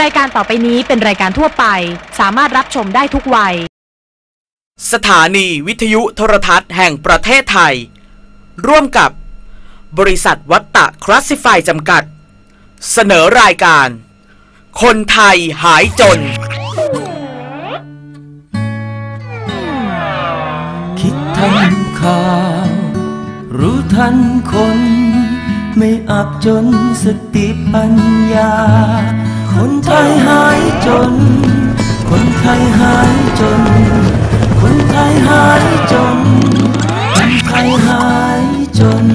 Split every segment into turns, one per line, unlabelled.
รายการต่อไปนี้เป็นรายการทั่วไป สามารถรับชมได้ทุกวัย
สถานีวิทยุโทรทัศน์แห่งประเทศไทย ร่วมกับบริษัทวัตตะคลาสสิฟายจำกัด เสนอรายการ คนไทยหายจน
คิดทันข่าว รู้ทันคน ไม่อับจนสติปัญญา คนไทยหายจน คนไทยหายจน คนไทยหายจน คนไทยหายจน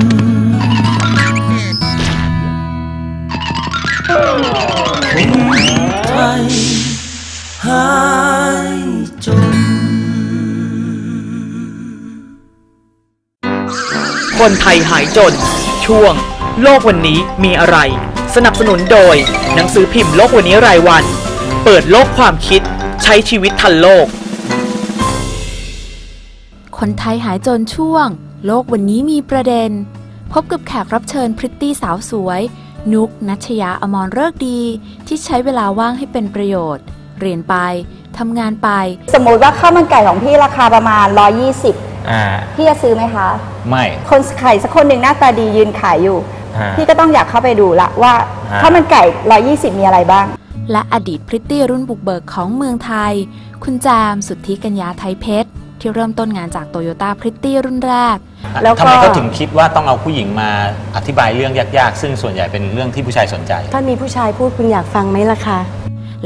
คนไทยหายจน
คนไทยหายจน ช่วง โลกวันนี้มีอะไร สนับสนุนโดย หนังสือพิมพ์โลกวันนี้รายวัน เปิดโลกความคิด ใช้ชีวิตทันโลก
คนไทยหายจนช่วง โลกวันนี้มีประเด็น พบกับแขกรับเชิญพริตตี้สาวสวย นุกนัชยาอมรเลิกษ์ดี ที่ใช้เวลาว่างให้เป็นประโยชน์ เรียนไปทำงานไป
สมมติว่าข้าวมันไก่ของพี่ราคาประมาณ 120
อ่า
พี่จะซื้อไหมคะ
ไม่
คนขายสักคนหนึ่งหน้าตาดียืนขายอยู่
ฮะ
พี่ก็ต้องอยากเข้าไปดูละว่า
ฮะ
ข้าวมันไก่ 120 มีอะไรบ้าง
และอดีตพริตตี้รุ่นบุกเบิกของเมืองไทย คุณจามสุทธิกัญญาไทยเพชร ที่เริ่มต้นงานจากโตโยต้าพริตตี้รุ่นแรก
แล้วก็
ทำไมเขาถึงคิดว่าต้องเอาผู้หญิงมาอธิบายเรื่องยากๆ ซึ่งส่วนใหญ่เป็นเรื่องที่ผู้ชายสนใจ
ถ้ามีผู้ชายพูดคุณอยากฟังไหมล่ะคะ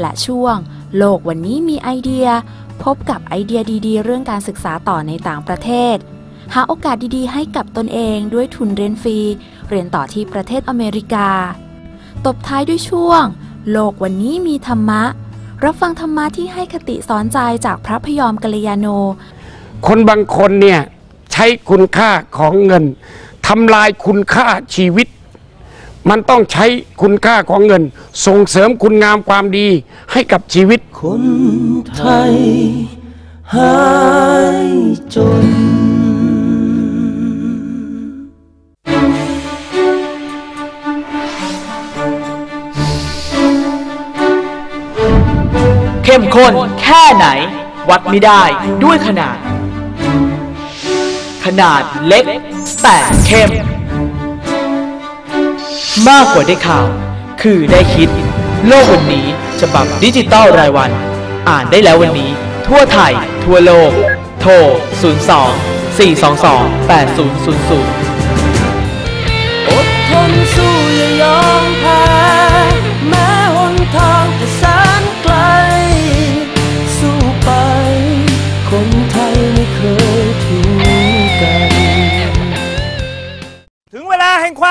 และช่วง โลกวันนี้มีไอเดีย พบกับไอเดียดีๆ เรื่องการศึกษาต่อในต่างประเทศ หาโอกาสดีๆ ให้กับตนเองด้วยทุนเรียนฟรี เรียนต่อที่ประเทศอเมริกา ตบท้ายด้วยช่วง โลกวันนี้มีธรรมะ รับฟังธรรมะที่ให้คติสอนใจจากพระพยอมกัลยาโน
คนบางคนเนี่ยใช้คุณค่าของเงินทำลายคุณค่าชีวิต มันต้องใช้คุณค่าของเงิน ส่งเสริมคุณงามความดีให้กับชีวิต
คนไทยหายจน
เข้มข้นแค่ไหน วัดไม่ได้ด้วยขนาด ขนาดเล็กแต่เข้ม มากกว่าได้ข่าว คือได้คิด โลกวันนี้ฉบับดิจิตอลรายวัน อ่านได้แล้ววันนี้ ทั่วไทย ทั่วโลก โทร 02 422 8000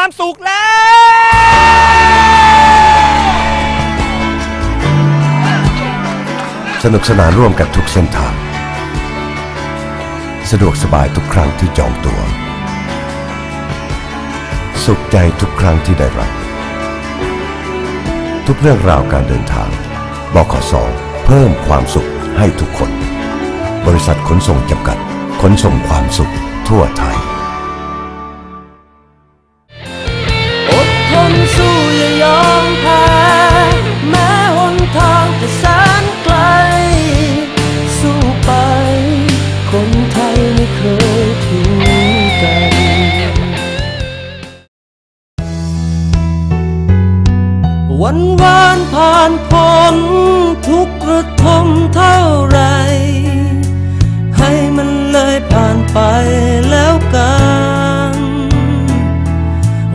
ค
วามสุขแล้ว
สนุกสนานร่วมกันทุกเส้นทาง สะดวกสบายทุกครั้งที่จองตัว สุขใจทุกครั้งที่ได้รับ ทุกเรื่องราวการเดินทางบขสเพิ่มความสุขให้ทุกคน บริษัทขนส่งจำกัดขนส่งความสุขทั่วไทย
วันวานผ่านพ้นทุกข์ระทมเท่าไร ให้มันเลยผ่านไปแล้วกัน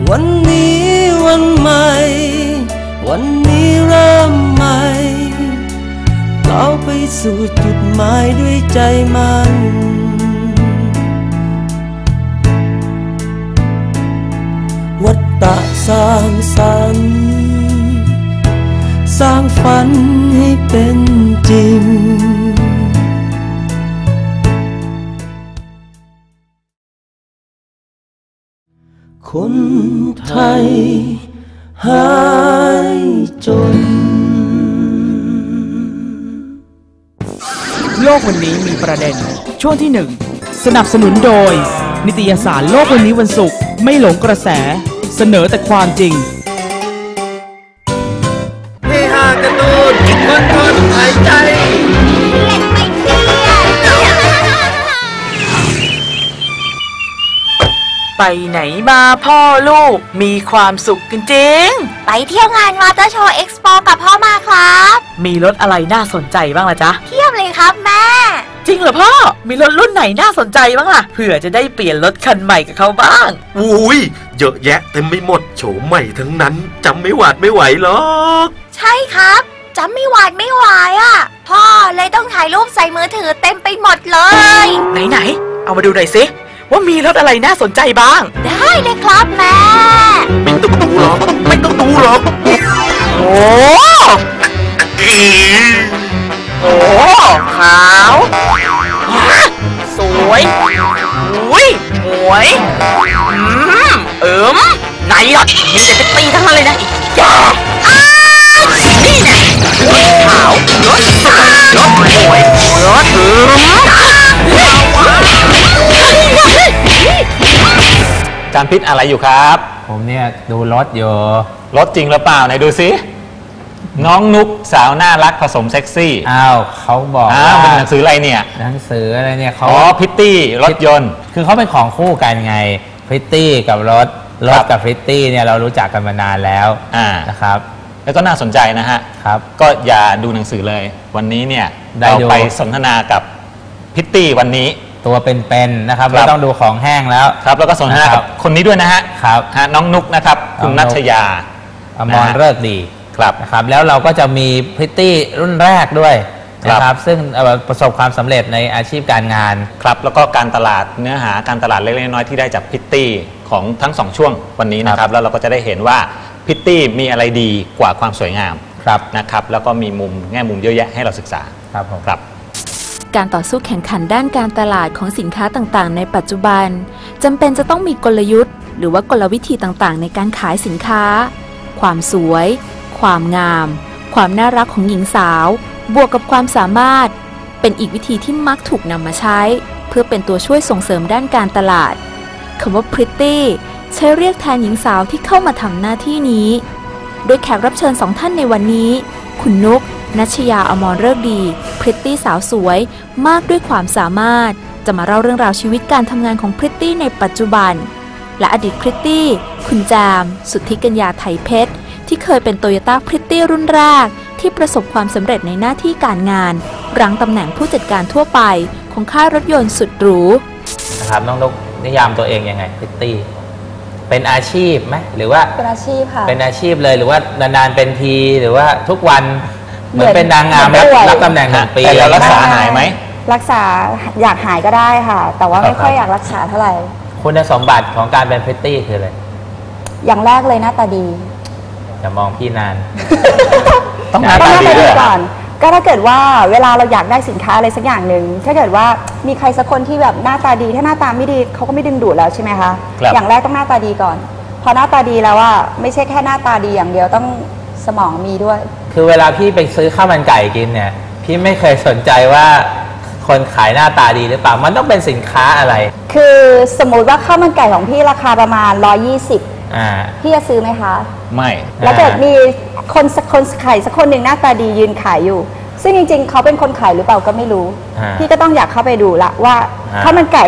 วันนี้วันใหม่ วันนี้เริ่มใหม่ก้าวไปสู่จุดหมายด้วยใจมันวัตตะสร้างสรรค์ สร้างฝันให้เป็นจริงคนไทยหายจน
โลกวันนี้มีประเด็น ช่วงที่1สนับสนุนโดย นิตยสารโลกวันนี้วันศุกร์ไม่หลงกระแส เสนอแต่ความจริง ไปไหนมาพ่อลูกมีความสุขกันจริง
ไปเที่ยวงานมอเตอร์โชว์เอ็กซ์โปกับพ่อมาครับ
มีรถอะไรน่าสนใจบ้างล่ะจ๊ะ
เที่ยวเลยครับแม่
จริงเหรอพ่อ มีรถรุ่นไหนน่าสนใจบ้างล่ะเผื่อจะได้เปลี่ยนรถคันใหม่กับเขาบ้าง
อุ้ยเยอะแยะเต็มไปหมดโฉมใหม่ทั้งนั้นจำไม่หวาดไม่ไหวหรอก
ใช่ครับจำไม่หวาดไม่ไหวอะ พ่อเลยต้องถ่ายรูปใส่มือถือเต็มไปหมดเลย
ไหนไหนๆเอามาดูหน่อยสิ ว่ามีรถอะไรน่าสนใจบ้าง
ได้เลยครับแม่
ไม่ต้องดูหรอกไม่ต้องดูหรอก
โอ้โหขาวสวยอุ้ยหมวยอืมเอิมไหนรถมีแต่จะตีทั้งนั้นเลยนะอย่าอ้าวนี่ไงรถขาวรถสวยรถหมวย
จานพิษอะไรอยู่ครับ
ผมเนี่ยดูรถอยู่
รถจริงหรือเปล่าไหนดูสิน้องนุกสาวน่ารักผสมเซ็กซี่
อ้าวเขาบอก
อ้า
ว่าว
เป็นหนังสืออะไรเนี่ย
หนังสืออะไรเนี่ยเขา
อ๋อพิตตี้รถยนต์
คือเขาเป็นของคู่กันไงพริตตี้กับรถรถ
ครับ
กับพริตตี้เนี่ยเรารู้จักกันมานานแล้ว
อ่า
นะครับ
แล้วก็น่าสนใจนะฮะ
ครับ
ก็อย่าดูหนังสือเลย วันนี้เนี่ย
ได้
เรา
ดู
ไปสนทนากับพิตตี้วันนี้
ตัวเป็นๆนะครับ
ครับ
ไม่ต้องดูของแห้งแล้ว
ครับแล้วก็สนทนา
ครั
กับบคนนี้ด้วยนะฮะ
ครับ
ฮะน้องนุกนะครับคุณ
น้
นั
องนุก
ชยา
อมร
นะฮะ
เลิกดี
ครับ
นะครับแล้วเราก็จะมีพริตตี้รุ่นแรกด้วย
ครับ
นะครับซึ่งเอ่อประสบความสำเร็จในอาชีพการงาน
ครับแล้วก็การตลาดเนื้อหาการตลาดเล็กๆน้อยๆที่ได้จากพิตตี้ของทั้งสองช่วงวันนี้นะครับ แล้วเราก็จะได้เห็นว่าพิตตี้มีอะไรดีกว่าความสวยงาม
ครับ
นะครับ แล้วก็มีมุมแง่มุมเยอะแยะให้เราศึกษา
ครับผม
ครับ
การต่อสู้แข่งขันด้านการตลาดของสินค้าต่างๆ ในปัจจุบันจำเป็นจะต้องมีกลยุทธ์ หรือว่ากลวิธีต่างๆ ในการขายสินค้า ความสวย ความงาม ความน่ารักของหญิงสาว บวกกับความสามารถ เป็นอีกวิธีที่มักถูกนำมาใช้ เพื่อเป็นตัวช่วยส่งเสริมด้านการตลาดคำว่า pretty ใช้เรียกแทนหญิงสาวที่เข้ามาทำหน้าที่นี้ โดยแขกรับเชิญสองท่านในวันนี้ คุณนุกนัชยาอมรเลิกดี ริตตี้สาวสวย มากด้วยความสามารถ จะมาเล่าเรื่องราวชีวิตการทำงานของพริตตี้ในปัจจุบัน และอดีตพริตตี้ คุณจาม สุทธิกัญญาไทยเพชร ที่เคยเป็นโตโยต้าพริตตี้รุ่นแรก ที่ประสบความสำเร็จในหน้าที่การงาน รั้งตำแหน่งผู้จัดการทั่วไป ของค่ายรถยนต์สุดหรู
นะครับน้องนกนิยามตัวเองยังไงพริตตี้เป็นอาชีพไหมหรือว่า
เป็นอาชีพค่ะ
เป็นอาชีพเลยหรือว่านานๆเป็นทีหรือว่าทุกวัน เหมือน
เหมือน
เป็นนางงาม
เหมื
รั
อบนป่วย
รับตำแหน่งหนึ่งปี
แต่เรารักษา
อะไร
หายไหม
รักษาอยากหายก็ได้ค่ะ แต่ว่า
ครับ
ไม่ค่อยอยากรักษาเท่าไหร่
คุณสมบัติของการเป็นพริตตี้คืออะไร
อย่างแรกเลยหน้าตาดี
จะมองพี่นาน
ต้องหน้า
ก็
ตา
หน้า
ดี
ตา
ด้
ดี
วยเหรอ
ก่อน ก็ถ้าเกิดว่าเวลาเราอยากได้สินค้าอะไรสักอย่างหนึ่งถ้าเกิดว่ามีใครสักคนที่แบบหน้าตาดี ถ้าหน้าตาไม่ดีเขาก็ไม่ดึงดูดแล้วใช่ไหมคะ
ครับ
อย่างแรกต้องหน้าตาดีก่อน พอหน้าตาดีแล้วว่าไม่ใช่แค่หน้าตาดีอย่างเดียวต้องสมองมีด้วย
คือเวลาพี่ไปซื้อข้าวมันไก่กินเนี่ย พี่ไม่เคยสนใจว่าคนขายหน้าตาดีหรือเปล่า มันต้องเป็นสินค้าอะไร
คือสมมุติว่าข้าวมันไก่ของพี่ราคาประมาณ 120
อ่า
พี่จะซื้อไหมคะ
ไม่
แล้วเกิดมีคนสักคนขายสักคนหนึ่งหน้าตาดียืนขายอยู่ ซึ่งจริง ๆ เขาเป็นคนขายหรือเปล่าก็ไม่รู้
อ่า
พี่ก็ต้องอยากเข้าไปดูละว่า
อ่า
ข้าวมันไก่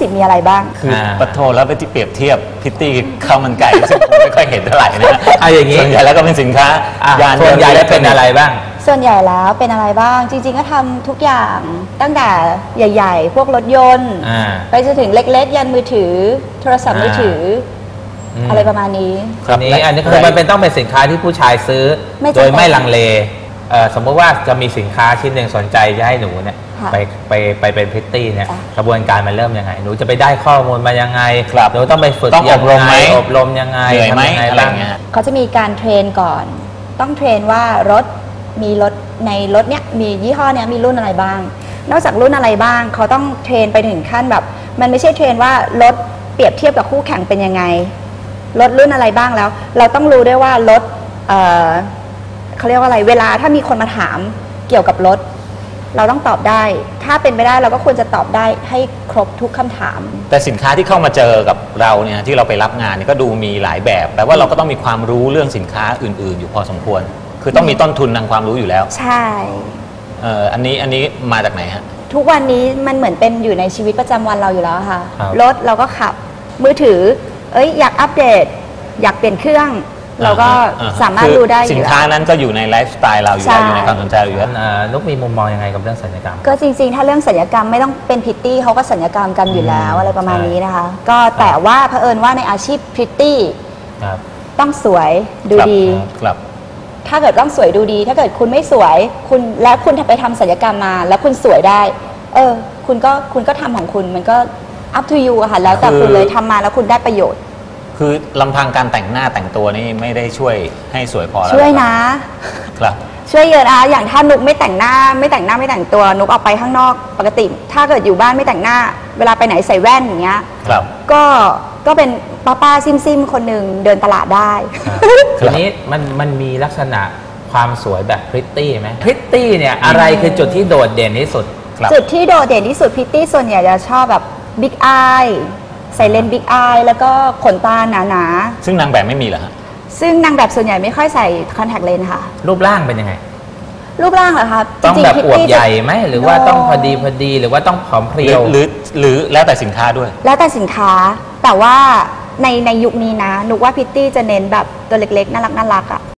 120 มีอะไรบ้าง
คืออาปะโทแล้วไปที่เปรียบเทียบพิตตี้ข้าวมันไก่ ซึ่งผมไม่ค่อยเห็นเท่าไหร่นะ
เอาอย่างนี้
ส่วนใหญ่แล้วก็เป็นสินค้า
อะ
ยาน
ส่วนใหญ่แล้วเป็นอะไรบ้าง
ส่วนใหญ่แล้วเป็นอะไรบ้าง จริง ๆ ก็ทำทุกอย่างตั้งแต่ใหญ่ ๆ พวกรถยนต์
อ่า
ไปจนถึงเล็ก ๆ ยันมือถือ โทรศัพท์มือถืออ
ม
อะไรประมาณนี้
อันนี้อันนี้คือมันเป็นต้องเป็นสินค้าที่ผู้ชายซื้อ
ไม่จำเป็น
โดยไม่ลังเลเอ่อ สมมติว่าจะมีสินค้าชิ้นหนึ่งสนใจจะให้หนูเนี่ย
ค่ะ
ไปไปไปเป็นพริตตี้เนี่ย
จ้ะ
กระบวนการมันเริ่มยังไง หนูจะไปได้ข้อมูลมายังไง
ครับ
หนูต้องไปฝึก
ต้องอบรมไหม
ยังงอบรมยังไง
เหนื่อยไหม
ทำงง
อะไร
บ้าง
เงี้ย
เขาจะมีการเทรนก่อน ต้องเทรนว่ารถมีรถในรถเนี้ยมียี่ห้อเนี้ยมีรุ่นอะไรบ้าง นอกจากรุ่นอะไรบ้างเขาต้องเทรนไปถึงขั้นแบบ มันไม่ใช่เทรนว่ารถเปรียบเทียบกับคู่แข่งเป็นยังไงรถรุ่นอะไรบ้างแล้ว เราต้องรู้ด้วยว่ารถ เอ่อเขาเรียกว่าอะไร เวลาถ้ามีคนมาถามเกี่ยวกับรถ เราต้องตอบได้ ถ้าเป็นไปได้เราก็ควรจะตอบได้ให้ครบทุกคำถาม
แต่สินค้าที่เข้ามาเจอกับเราเนี่ยที่เราไปรับงานเนี่ยก็ดูมีหลายแบบแปลว่าเราก็ต้องมีความรู้เรื่องสินค้าอื่น ๆ อยู่พอสมควร คือต้องมีต้นทุนทางความรู้อยู่แล้ว
ใช่
เอ่ออันนี้อันนี้มาจากไหนฮะ
ทุกวันนี้มันเหมือนเป็นอยู่ในชีวิตประจำวันเราอยู่แล้วค่ะ
ครับ
รถเราก็ขับ มือถือ เอ้ยอยากอัปเดต อยากเปลี่ยนเครื่อง เราก็
อ่ฮะ
สามารถ
คือ
ดูได้อ
สิน
ยู่
ค้า
แล้ว
นั้นก็อยู่ในไลฟ์สไตล์เราอยู่แล้ว
ใช่
อยู่ในความสนใจเราอยู่แล้ว
อ่านุกมีมุมมองยังไงกับเรื่องสัญญกรรม
ก็จริงๆ ถ้าเรื่องสัญญกรรมไม่ต้องเป็นพริตตี้เขาก็สัญญกรรมกันอยู่แล้วอะไรประมาณนี้นะคะ ก็แต่ว่าเผอิญว่าในอาชีพพริตตี้
ครับ
ต้องสวยดู
ครับ
ดี
ครับ
ถ้าเกิดต้องสวยดูดี ถ้าเกิดคุณไม่สวย คุณแล้วคุณไปทำศัลยกรรมมา แล้วคุณสวยได้ เออ คุณก็คุณก็ทำของคุณมันก็ up to you อะค่ะแล้วแต่
คือ
คุณเลยทำมาแล้วคุณได้ประโยชน์
คือลำพังการแต่งหน้าแต่งตัวนี่ไม่ได้ช่วยให้สวยพอแล้ว
ช่วย
ค
นะ
รับครับ
ช่วยเยอะนะอย่างถ้านุกไม่แต่งหน้า ไม่แต่งหน้าไม่แต่งตัวนุกออกไปข้างนอก ปกติ ถ้าเกิดอยู่บ้านไม่แต่งหน้า เวลาไปไหนใส่แว่นอย่างเงี้ย
ครับ
ก็ก็เป็นป้าป้าซิมซิมๆคนหนึ่งเดินตลาดได้
ทีนี้มันมันมีลักษณะความสวยแบบพริตตี้ไหมพริตตี้เนี่ยอะไรคือจุดที่โดดเด่นที่สุด
จุดที่โดดเด่นที่สุดพิตตี้ส่วนใหญ่จะชอบแบบบิ๊กอาย ใส่เลนส์บิ๊กอายแล้วก็ขนตาหนา
ซึ่งนางแบบไม่มีเหรอฮะ
ๆ ซึ่งนางแบบส่วนใหญ่ไม่ค่อยใส่คอนแทคเลนส์ค่ะ
รูปร่างเป็นยังไง
รูปร่างเหรอคะ
ต้อง
จริๆ
แบบ
พิต
อวบ
ตี้
ใหญ่ไหมหรือว่า
โต้
องพอดีพอดีหรือว่าต้องผอมเพ
ห
รี
รื
ย
อ
ว
หรือหรือแล้วแต่สินค้าด้วย
แล้วแต่สินค้า แต่ว่าในในยุคนี้นะ นุกว่าพิตตี้จะเน้นแบบตัวเล็กๆ น่ารักน่ารักๆอะ